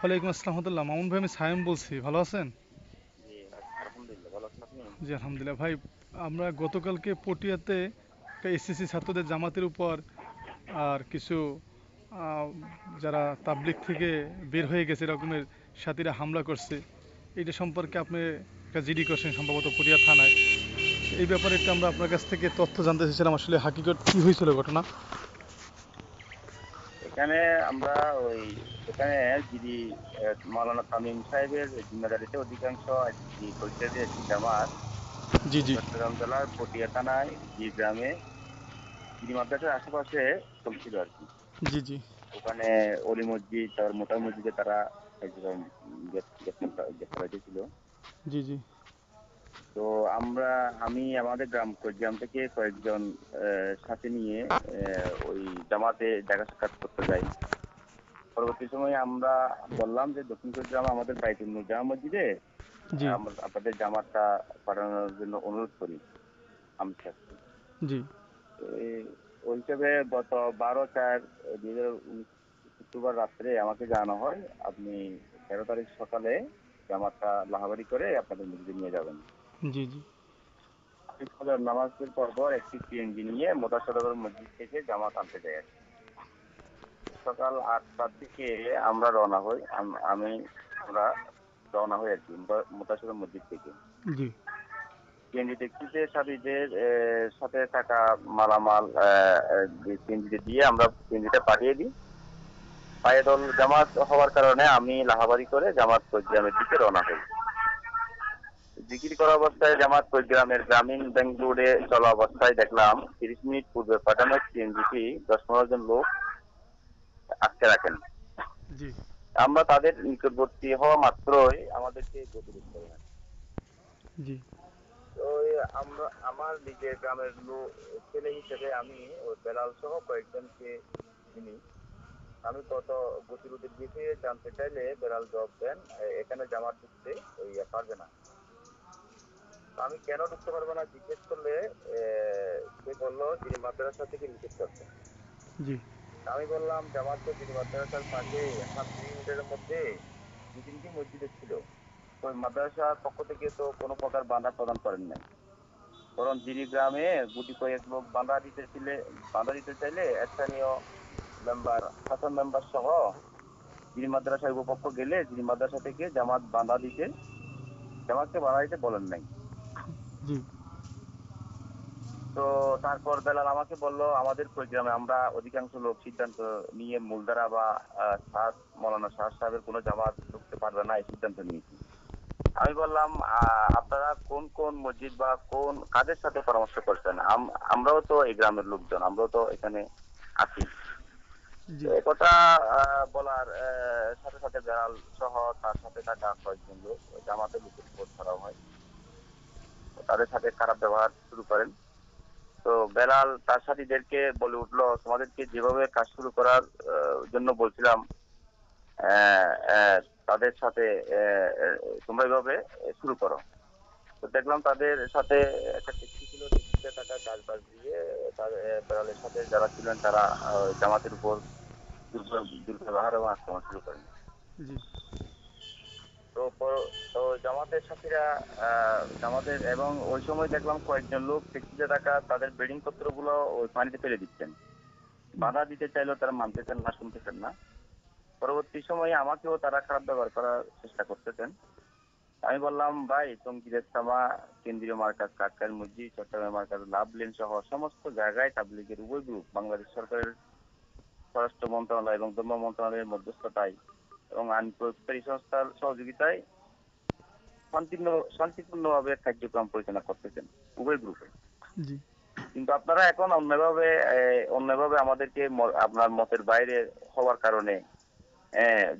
ওয়ালাইকুম আসসালাম রহমতুল্লাহ মামুন ভাই আমি বলছি। ভালো আছেন? জি আলহামদুলিল্লাহ। ভাই আমরা গতকালকে পটিয়াতে একটা এসএসসি ছাত্রদের জামাতের উপর আর কিছু যারা তাবলিক থেকে বের হয়ে গেছে এরকমের সাথীরা হামলা করছে এটা সম্পর্কে আপনি একটা জিডি করছেন সম্ভবত পটিয়া থানায়। এই ব্যাপারে একটু আমরা আপনার কাছ থেকে তথ্য জানতে চাইছিলাম আসলে হাকিকত কি হয়েছিল ঘটনা? এখানে আমরা ওই এখানে যিনি আহ, মাওলানা তামিম সাহেবের জিম্মেদারিতে অধিকাংশ পরিচয় জামাত। জি জি। চট্টগ্রাম জেলার পটিয়া থানায় যে গ্রামে যিনি মাদ্রাসার আশেপাশে চলছিল আর কি। জি জি। ওখানে অলি মসজিদ তার মোটা মসজিদে তারা একজন গ্রেফতার হয়েছিল জি জি। তো আমরা আমি আমাদের গ্রাম গ্রাম থেকে কয়েকজন সাথে নিয়ে ওই জামাতে দেখা সাক্ষাৎ করতে যাই। পরবর্তী সময়ে আমরা বললাম যে দক্ষিণ গ্রাম আমাদের বাইতুল জামা মসজিদে আপনাদের জামাতটা পাঠানোর জন্য অনুরোধ করি। আমরা জি। ওই হিসেবে গত বারো চার দুই হাজার শুক্রবার রাত্রে আমাকে জানানো হয় আপনি তেরো তারিখ সকালে জামাতটা লাহাবাড়ি করে আপনাদের মসজিদে নিয়ে যাবেন। জি জি। নামাজের পর পর একটি সিএনজি নিয়ে মোতাসরগর মসজিদ থেকে জামাত আনতে যায় আর। সকাল আটটার দিকে আমরা রওনা হই আমি আমরা রওনা হই আর কি মোতাসরগর মসজিদ থেকে। জি। সাথীদের আহ, সাথে থাকা মালামাল সিএনজিতে দিয়ে আমরা সিএনজিতে পাঠিয়ে দিই। পায়ে দল জামাত হওয়ার কারণে আমি লাহাবারি করে জামাত গ্রামের দিকে রওনা হই। জিকির করা অবস্থায় জামাত গ্রামের গ্রামীণ ব্যাংক রোডে চলা অবস্থায় দেখলাম তিরিশ মিনিট পূর্বে পাঠানো সিএনজিটি দশ পনেরো জন লোক আটকে রাখেন। আমরা তাদের নিকটবর্তী হওয়া মাত্রই আমাদেরকে গতিরোধ করে জি। তো আমরা আমার নিজের গ্রামের লোক ছেলে হিসেবে আমি ওই বেলাল সহ কয়েকজনকে চিনি। আমি কত গতিরোধের বিষয়ে জানতে চাইলে বেলাল জবাব দেন এখানে জামাত ঢুকতে ওই পারবে না। আমি কেন ঢুকতে পারব না জিজ্ঞেস করলে সে বলল যিনি মাদ্রাসা থেকে নিষেধ করছেন জি। আমি বললাম জামাত তো যিনি মাদ্রাসার পাশে সাত মিনিটের মধ্যে দু তিনটি মসজিদে ছিল। ওই মাদ্রাসার পক্ষ থেকে তো কোনো প্রকার বাধা প্রদান করেন নাই। বরং যিনি গ্রামে গুটি কয়েক লোক বাধা দিতে ছিলে বাধা দিতে চাইলে স্থানীয় মেম্বার হাসান মেম্বার সহ যিনি মাদ্রাসায় উপপক্ষ গেলে যিনি মাদ্রাসা থেকে জামাত বাধা দিতে জামাতকে বাধা দিতে বলেন নাই। তো তারপর বেলাল আমাকে বলল আমাদের গ্রামে আমরা অধিকাংশ লোক সিদ্ধান্ত নিয়ে মূলধারা বা সাদ মৌলানা শাহ সাহেবের কোনো জামাত ঢুকতে পারবে না এই সিদ্ধান্ত নিয়েছি। আমি বললাম আপনারা কোন কোন মসজিদ বা কোন কাদের সাথে পরামর্শ করছেন? আম- আমরাও তো এই গ্রামের লোকজন আমরাও তো এখানে আছি। কথা বলার সাথে সাথে বেড়াল সহ তার সাথে থাকা কয়েকজন লোক জামাতের লোকের উপর ধরা হয়। তাদের সাথে খারাপ ব্যবহার শুরু করেন। তো বেলাল তার সাথীদেরকে বলে উঠল তোমাদেরকে যেভাবে কাজ শুরু করার জন্য বলছিলাম তাদের সাথে তোমরা এভাবে শুরু করো। তো দেখলাম তাদের সাথে একটা ট্যাক্সি ছিল ট্যাক্সিতে থাকা কাজ বাজ দিয়ে বেলালের সাথে যারা ছিলেন তারা জামাতের উপর দুর্ব্যবহার এবং আক্রমণ শুরু করেন। তো তো জামাতের সাথীরা জামাতের এবং ওই সময় দেখলাম কয়েকজন লোক ট্যাক্সিতে থাকা তাদের বেডিং পত্রগুলো ওই পানিতে ফেলে দিচ্ছেন। বাধা দিতে চাইলেও তারা মানতেছেন না শুনতেছেন না। পরবর্তী সময়ে আমাকেও তারা খারাপ ব্যবহার করার চেষ্টা করতেছেন। আমি বললাম ভাই টঙ্গিদের তামা কেন্দ্রীয় মার্কাজ কাকার মসজিদ চট্টগ্রাম মার্কাজ লাভলেন সহ সমস্ত জায়গায় তাবলিগের উভয় গ্রুপ বাংলাদেশ সরকারের স্বরাষ্ট্র মন্ত্রণালয় এবং ধর্ম মন্ত্রণালয়ের মধ্যস্থতায় এবং আইন প্রয়োগকারী সংস্থার সহযোগিতায় শান্তিপূর্ণ শান্তিপূর্ণভাবে কার্যক্রম পরিচালনা করতেছেন উভয় গ্রুপে কিন্তু আপনারা এখন অন্যভাবে অন্যভাবে আমাদেরকে আপনার মতের বাইরে হওয়ার কারণে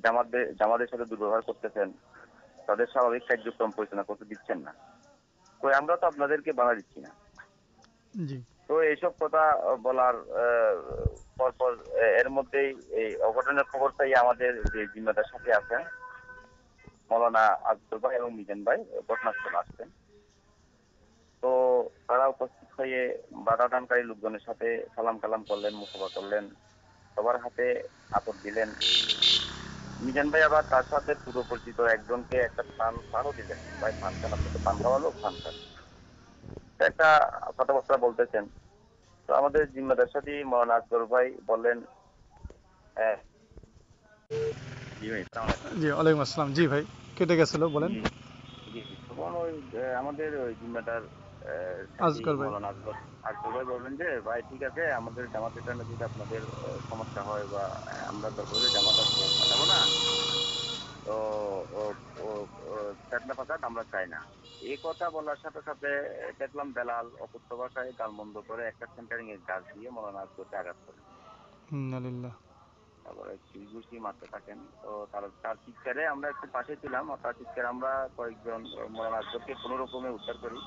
জামাতদের জামাতের সাথে দুর্ব্যবহার করতেছেন। তাদের স্বাভাবিক কার্যক্রম পরিচালনা করতে দিচ্ছেন না। তো আমরা তো আপনাদেরকে বাধা দিচ্ছি না। তো এইসব কথা বলার পরপর এর মধ্যেই এই অঘটনের খবর পাই আমাদের যে জিম্মাদার সাথে আছেন মৌলানা আব্দুল ভাই এবং মিজান ভাই ঘটনাস্থলে আসতেন তো তারা উপস্থিত হয়ে বাধা দানকারী লোকজনের সাথে সালাম কালাম করলেন মুসাফা করলেন সবার হাতে আতর দিলেন। মিজান ভাই আবার তার সাথে পূর্ব পরিচিত একজনকে একটা পান পানও দিলেন। ভাই পান খান আপনাকে পান খাওয়া লোক পান খান। একটা কথাবার্তা বলতেছেন। তো আমাদের জিম্মাদার সাথে মৌলানা আকবর ভাই বললেন হ্যাঁ। জি ওয়ালাইকুম আসসালাম। জি ভাই কেটে গেছিল বলেন। জি। তখন ওই আমাদের ওই জিম্মাদার আজগর ভাই। আজগর আজগর ভাই বললেন যে ভাই ঠিক আছে আমাদের জামাতের জন্য যদি আপনাদের সমস্যা হয় বা আমরা দরকার হলে জামাত পাঠাবো না। তো ও- ও- ও ফেতনা ফাসাদ আমরা চাই না। এই কথা বলার সাথে সাথে দেখলাম বেলাল অপুত্র ভাষায় করে একটা সেন্টারিং এর গাছ দিয়ে মৌলানা আজগরকে আঘাত করে। তারপরে ঘুষি মারতে থাকেন। তো তার তার চিৎকারে আমরা একটু পাশে ছিলাম আর তার চিৎকারে আমরা কয়েকজন মৌলানা আজগরকে কোনো রকমে উদ্ধার করি।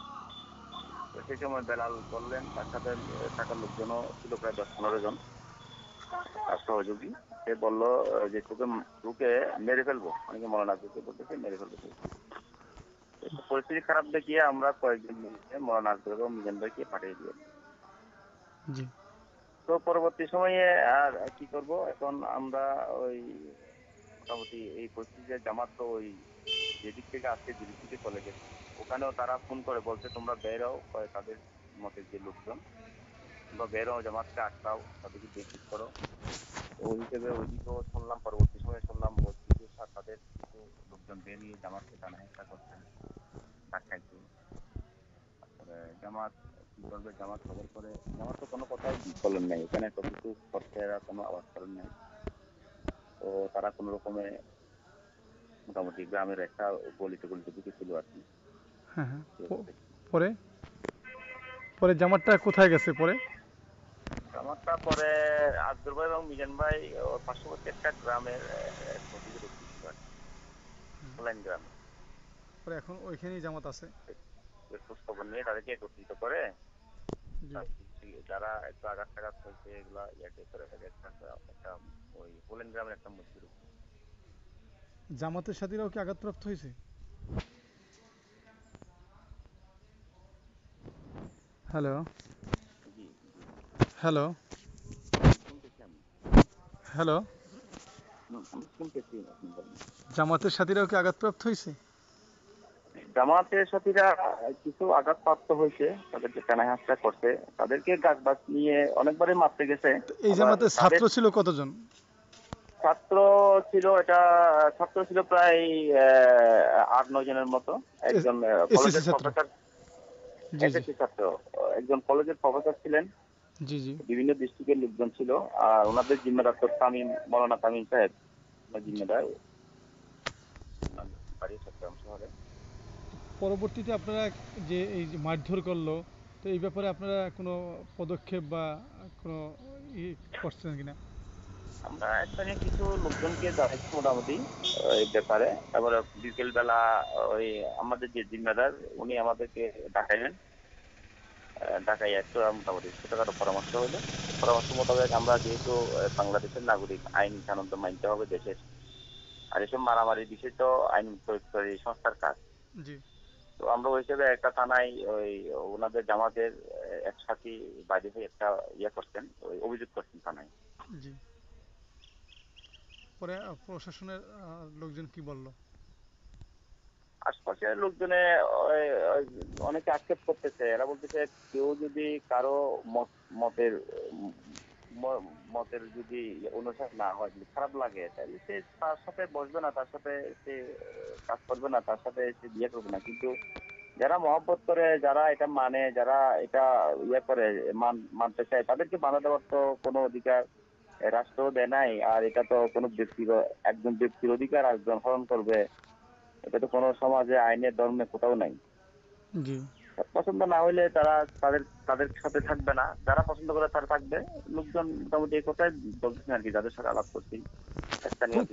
তো সেই সময় বেলাল বললেন তার সাথে থাকার লোকজনও ছিল প্রায় দশ পনেরো জন। তার সহযোগী। সে বলল যে তোকে তোকে মেরে ফেলব। অনেকে মৌলানা আজগরকে বলতেছে মেরে ফেলব পরিস্থিতি খারাপ দেখিয়ে আমরা কয়েকজন মিলে মৌলানা আজগর এবং মিজান ভাইকে পাঠিয়ে দিয়েছি তো পরবর্তী সময়ে আর কি করব? এখন আমরা ওই মোটামুটি এই পরিস্থিতিতে জামাত তো ওই যেদিক থেকে আসছে যেদিক থেকে চলে গেছে। ওখানেও তারা ফোন করে বলছে, তোমরা বেরও। কয় তাদের মতের যে লোকজন, তোমরা বেরও, জামাতকে আটকাও, তাদেরকে বেশি করো। ওই হিসেবে ওইদিকেও শুনলাম, পরবর্তী সময়ে শুনলাম মসজিদে সা- তাদের কিছু লোকজন বেরিয়ে জামাতকে টানা হেঁচড়া করছেন আটকাইছে তারপরে জামাত কি করবে? জামাত খবর করে, জামাত তো কোনো কথাই বলেন নাই। এখানে তো কিছু করছে কোনো আওয়াজ করেন নাই। তো তারা কোনো রকমে মোটামুটি গ্রামের একটা গলিতে গলিতে ঢুকে ছিল আর কি। হ্যাঁ হ্যাঁ। পরে? পরে জামাতটা কোথায় গেছে পরে? জামাতটা পরে আব্দুল ভাই এবং মিজান ভাই ও পার্শ্ববর্তী একটা গ্রামের আহ, এক মসজিদে ঢুকছিল আর কি লাইন গ্রামে। পরে এখন ওইখানেই জামাত আছে? খোঁজ খবর নিয়ে তাদেরকে একত্রিত করে যারা একটু আঘাত টাঘাত হয়েছে এগুলা ইয়াকে করে একটা ওই হোলেন গ্রামের একটা মসজিদ জামাতের সাথীরাও কি আঘাতপ্রাপ্ত হয়েছে? Hello hello hello. জামাতের সাথীরাও কি আঘাতপ্রাপ্ত হয়েছে? জামাতের সাথীরা কিছু আঘাতপ্রাপ্ত হয়েছে তাদেরকে টানা হাসটা করছে তাদেরকে গাছ বাস নিয়ে অনেকবারই মারতে গেছে। এই জামাতের তাদের ছাত্র ছিল কতজন? ছাত্র ছিল এটা ছাত্র ছিল প্রায় আট নয় জনের মতো। একজন কলেজের। প্রফেসর ছাত্র। একজন কলেজের প্রফেসর ছিলেন। জি জি। বিভিন্ন ডিস্ট্রিক্টের লোকজন ছিল। আর ওনাদের জিম্মেদার তো তামিম মৌলানা তামিম সাহেব। ওনার জিম্মেদার। শহরে পরবর্তীতে আপনারা যে এই যে মারধর করল তো এই ব্যাপারে আপনারা কোনো পদক্ষেপ বা কোনো ই করছেন কিনা? আমরা এখানে কিছু লোকজনকে জানাইছি মোটামুটি এই ব্যাপারে। তারপরে বিকেল বেলা ওই আমাদের যে জিম্মেদার উনি আমাদেরকে ডাকাইলেন। ডাকাই একটু মোটামুটি ছোটখাটো পরামর্শ হলো পরামর্শ মোতাবেক আমরা যেহেতু বাংলাদেশের নাগরিক আইন কানুন তো মানতে হবে দেশের। আর এসব মারামারি বিষয় তো আইন প্রয়োগকারী সংস্থার কাজ। তো আমরা ওই হিসেবে একটা থানায় ওই ওনাদের জামাতের এক সাথী বাইরে হয়ে একটা ইয়ে করছেন ওই অভিযোগ করছেন থানায়। পরে প্রশাসনের লোকজন কি বলল? আশপাশের লোকজনে অনেকে আক্ষেপ করতেছে। এরা বলতেছে, কেউ যদি কারও মতের মতের যদি অনুসার না হয়, যদি খারাপ লাগে, তাহলে সে তার সাথে বসবে না, তার সাথে সে কাজ করবে না, তার সাথে সে বিয়ে করবে না। কিন্তু যারা মহব্বত করে, যারা এটা মানে যারা এটা ইয়ে করে, মান, মানতে চায়, তাদেরকে বাধা দেওয়ার তো কোনো অধিকার রাষ্ট্র দেয় নাই আর এটা তো কোনো ব্যক্তির একজন ব্যক্তির অধিকার একজন হরণ করবে। এটা তো কোনো সমাজে আইনের ধর্মে কোথাও নাই। জি। পছন্দ না হইলে তারা তাদের তাদের সাথে থাকবে না। যারা পছন্দ করে তারা থাকবে। লোকজন মোটামুটি এই কথাই বলতেছেন আর কি যাদের সাথে আলাপ করছি।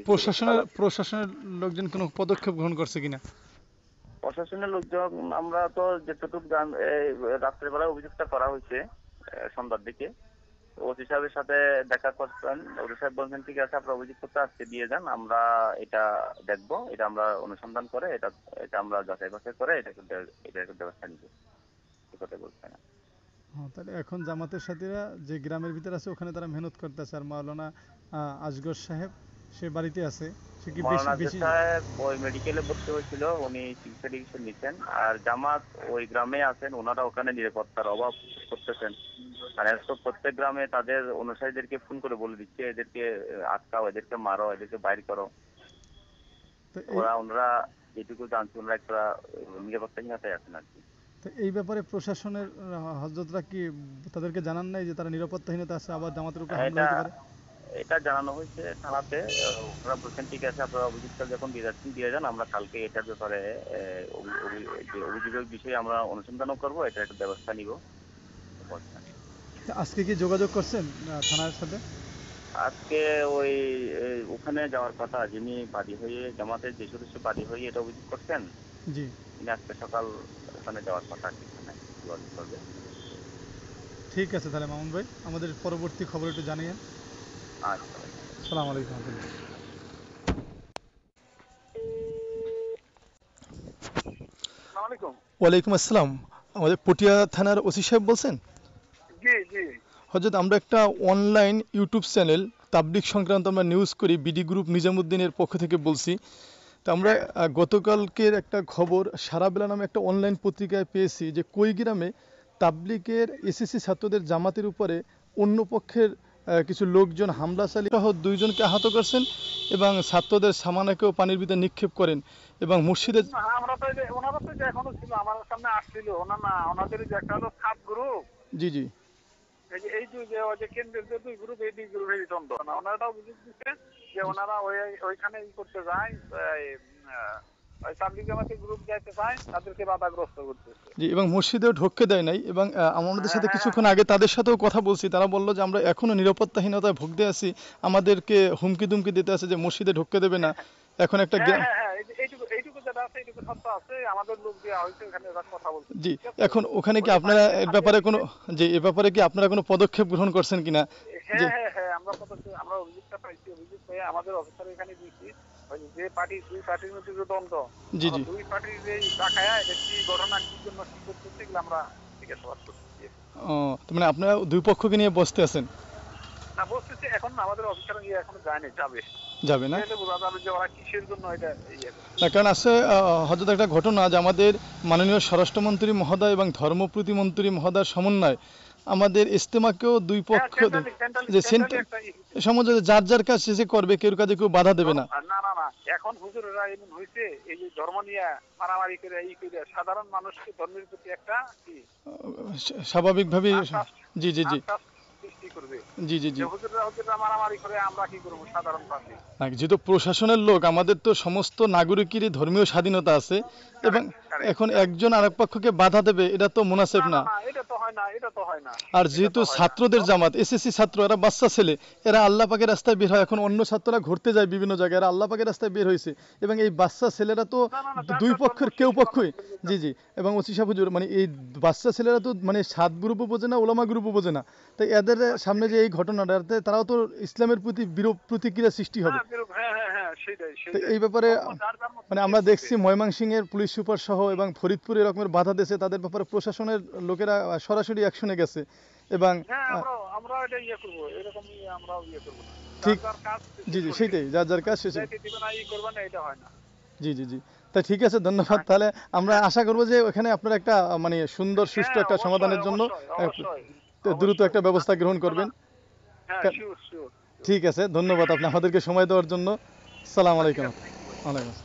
প্রশাসনের প্রশাসনের লোকজন কোনো পদক্ষেপ গ্রহণ করছে কিনা? প্রশাসনের লোকজন আমরা তো যেটুকু রাত্রেবেলায় অভিযোগটা করা হয়েছে সন্ধ্যার দিকে। ওসি সাহেবের সাথে দেখা করতেন ওসি সাহেব বলছেন, ঠিক আছে, আপনার অভিযোগপত্র আজকে দিয়ে যান, আমরা এটা দেখব, এটা আমরা অনুসন্ধান করে, এটা এটা আমরা যাচাই বাছাই করে এটা এটা একটা ব্যবস্থা নিব। এই কথা বলছেন। হ্যাঁ তাহলে এখন জামাতের সাথীরা যে গ্রামের ভিতরে আছে, ওখানে তারা মেহনত করতেছে। আর মাওলানা আজগর সাহেব, সে বাড়িতে আছে। সে কি বেশি মৌলানা বেশি সাহেব ওই মেডিকেলে ভর্তি হয়েছিল উনি চিকিৎসা টিকিৎসা নিচ্ছেন। আর জামাত ওই গ্রামে আছেন ওনারা ওখানে নিরাপত্তার অভাব করতেছেন। আর প্রত্যেক গ্রামে তাদের অনুসারীদেরকে ফোন করে বলে দিচ্ছে এদেরকে আটকাও এদেরকে মারো এদেরকে বাইর করো। ওরা ওনারা যেটুকু জানছে ওনারা একটা নিরাপত্তাহীনতায় আছেন আর কি। তো এই ব্যাপারে প্রশাসনের হজরতরা কি তাদেরকে জানান নাই যে তারা নিরাপত্তাহীনতা আছে আবার জামাতের উপর হামলা হতে পারে? এটা জানানো হয়েছে থানাতে ওনারা বলছেন ঠিক আছে আপনারা অভিযোগটা যখন দিয়ে যাচ্ছেন দিয়ে যান আমরা কালকে এটার ব্যাপারে অভিযোগের বিষয়ে আমরা অনুসন্ধানও করব এটা একটা ব্যবস্থা নিব। আজকে কি যোগাযোগ করছেন থানার সাথে? আজকে ওই ওখানে যাওয়ার কথা যিনি বাদী হয়ে জামাতের যে সদস্য বাদী হয়ে এটা অভিযোগ করছেন জি। তিনি আজকে সকাল ওখানে যাওয়ার কথা আর কি ঠিক আছে তাহলে মামুন ভাই আমাদের পরবর্তী খবর একটু জানিয়েন। আচ্ছা সালাম আলাইকুম। ওয়ালাইকুম আসসালাম। আমাদের পটিয়া থানার ওসি সাহেব বলছেন? হজরত আমরা একটা অনলাইন ইউটিউব চ্যানেল তাবলিক সংক্রান্ত আমরা নিউজ করি বিডি গ্রুপ নিজামুদ্দিনের পক্ষ থেকে বলছি। তো আমরা গতকালকের একটা খবর সারাবেলা নামে একটা অনলাইন পত্রিকায় পেয়েছি যে কৈগ্রামে তাবলিকের এসএসসি ছাত্রদের জামাতের উপরে অন্য পক্ষের কিছু লোকজন হামলা চালিয়ে সহ দুইজনকে আহত করছেন এবং ছাত্রদের সামানাকেও পানির ভিতরে নিক্ষেপ করেন এবং মুর্শিদের আমরা তো ওনারা তো যে এখনও ছিল আমার সামনে আসছিল। ওনা না ওনাদের যে একটা হলো সাত গ্রুপ জি জি। এই যে দুই যে ওই যে কেন্দ্রের যে দুই গ্রুপ এই দুই গ্রুপের দ্বন্দ্ব। না ওনারা অভিযোগ দিচ্ছে যে ওনারা ওই ওইখানে ই করতে যায় তাবলিগ জামাতের গ্রুপ যাইতে চায় তাদেরকে বাধাগ্রস্ত করতেছে। জি এবং মসজিদেও ঢুকতে দেয় নাই এবং আমাদের সাথে কিছুক্ষণ আগে তাদের সাথেও কথা বলছি। তারা বলল যে আমরা এখনও নিরাপত্তাহীনতায় ভুগতে আছি। আমাদেরকে হুমকি দুমকি দিতে আছে যে মসজিদে ঢুকতে দেবে না। এখন একটা হ্যাঁ হ্যাঁ হ্যাঁ জি এখন ওখানে কি আপনারা এর ব্যাপারে কোনো জি এ ব্যাপারে কি আপনারা কোনো পদক্ষেপ গ্রহণ করছেন কিনা? হ্যাঁ হ্যাঁ হ্যাঁ আমরা পদক্ষেপ আমরা অভিযোগটা পাইছি অভিযোগ পেয়ে আমাদের অফিসার এখানে দিয়েছি যে পার্টি দুই পার্টির মধ্যে যে দ্বন্দ্ব জি, জি। দুই পার্টির যে দেখায় এটা কি ঘটনা কি জন্য কি করতেছে এগুলো আমরা জিজ্ঞাসাবাদ করতেছি ও, মানে আপনারা দুই পক্ষকে নিয়ে বসতে আছেন না বলতেছি এখন আমাদের অফিসার গিয়ে এখনও যায়নি যাবে যাবে না তাহলে বোঝা যাবে যে ওরা কিসের জন্য এটা ইয়ে। না কারণ আছে হয়তো একটা ঘটনা যে আমাদের মাননীয় স্বরাষ্ট্রমন্ত্রী মহোদয় এবং ধর্ম প্রতিমন্ত্রী মহোদয়ের সমন্বয় আমাদের ইস্তেমাকেও দুই হ্যাঁ, পক্ষ যে সমাজে যার যার কাজ সে করবে কেউ কাজে কেউ বাধা দেবে না। না না না এখন হুজুরেরা এমন হয়েছে এই যে ধর্ম নিয়ে মারামারি করে এই করে সাধারণ মানুষকে ধর্মের প্রতি একটা কি? স্বাভাবিকভাবেই জি জি জি। সৃষ্টি করবে। জি জি জি। যে হুজুররা হুজুররা মারামারি করে আমরা কি করব? সাধারণ পাখি যেহেতু প্রশাসনের লোক আমাদের তো সমস্ত নাগরিকেরই ধর্মীয় স্বাধীনতা আছে এবং এখন একজন আরেক পক্ষকে বাধা দেবে এটা তো মুনাসেব না। না এটা তো হয় না এটা তো হয় না। আর যেহেতু। ছাত্রদের জামাত এসএসসি ছাত্র এরা বাচ্চা ছেলে এরা আল্লাহ পাকের রাস্তায় বের হয়। এখন অন্য ছাত্ররা ঘুরতে যায় বিভিন্ন জায়গায় এরা আল্লাহ পাকের রাস্তায় বের হয়েছে। এবং এই বাচ্চা ছেলেরা তো দুই পক্ষের কেউ পক্ষই জি জি এবং ওসি সাহেব মানে এই বাচ্চা ছেলেরা তো মানে সাত গ্রুপ বোঝে না ওলামা গ্রুপ বোঝে না তাই এদের সামনে যে এই ঘটনাটা তারাও তো ইসলামের প্রতি বিরূপ প্রতিক্রিয়া সৃষ্টি হবে হ্যাঁ, হ্যাঁ, হ্যাঁ। এই ব্যাপারে মানে আমরা। দেখছি ময়মনসিংহের পুলিশ সুপার সহ এবং ফরিদপুর এরকমের বাধা দিয়েছে তাদের ব্যাপারে প্রশাসনের লোকেরা সরাসরি অ্যাকশনে গেছে এবং এটা ইয়ে করব, এরকমই আমরাও ইয়ে করব ঠিক। জি জি। সেটাই যার যার কাজ শেষে এটা হয় না। জি জি জি তা ঠিক আছে ধন্যবাদ তাহলে আমরা আশা করব যে ওখানে আপনারা একটা মানে সুন্দর সুষ্ঠু একটা সমাধানের জন্য দ্রুত একটা ব্যবস্থা গ্রহণ করবেন। হ্যাঁ. ঠিক আছে ধন্যবাদ আপনি আমাদেরকে সময় দেওয়ার জন্য। সালাম আলাইকুম। আলাইকুম আসসালাম।